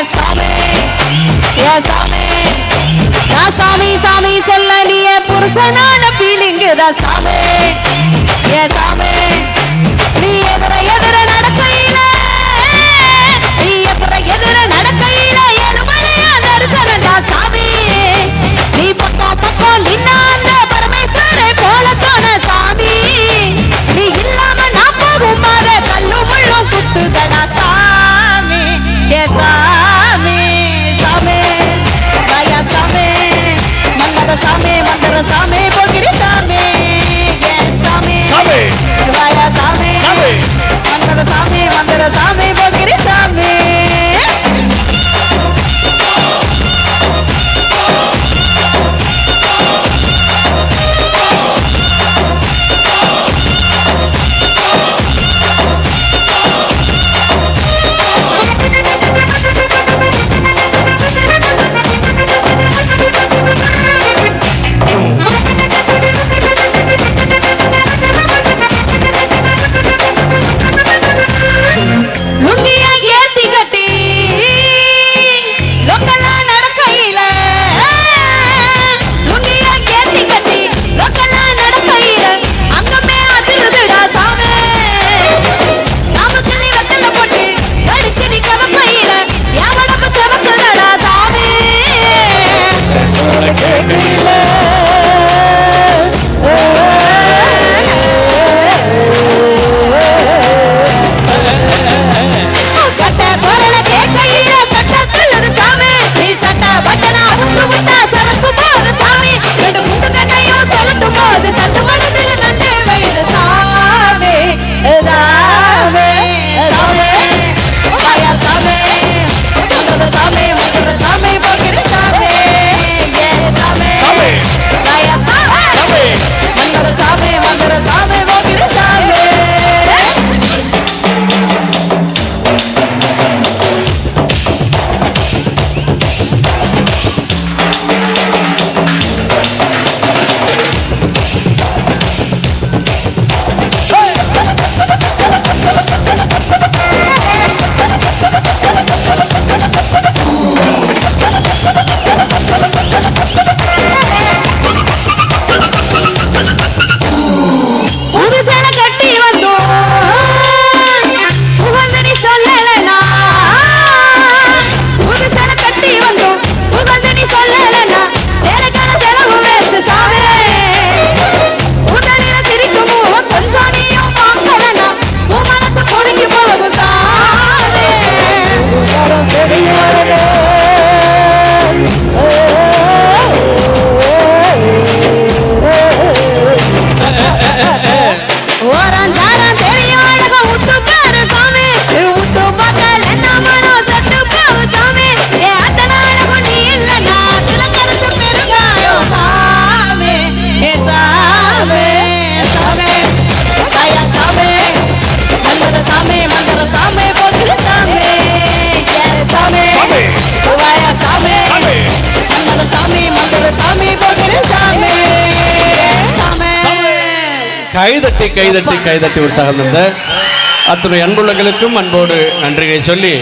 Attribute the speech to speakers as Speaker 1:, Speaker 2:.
Speaker 1: சாமி ஏ சாமி. நான் சாமி சாமி சொல்ல நீ புருஷனான ஃபீலிங்கு தான் சாமி. ஏ சாமி.
Speaker 2: கைதட்டி கைதட்டி கைதட்டி உற்சாகம் தந்த அத்துடைய அன்புள்ளங்களுக்கும் அன்போடு நன்றிகளை சொல்லி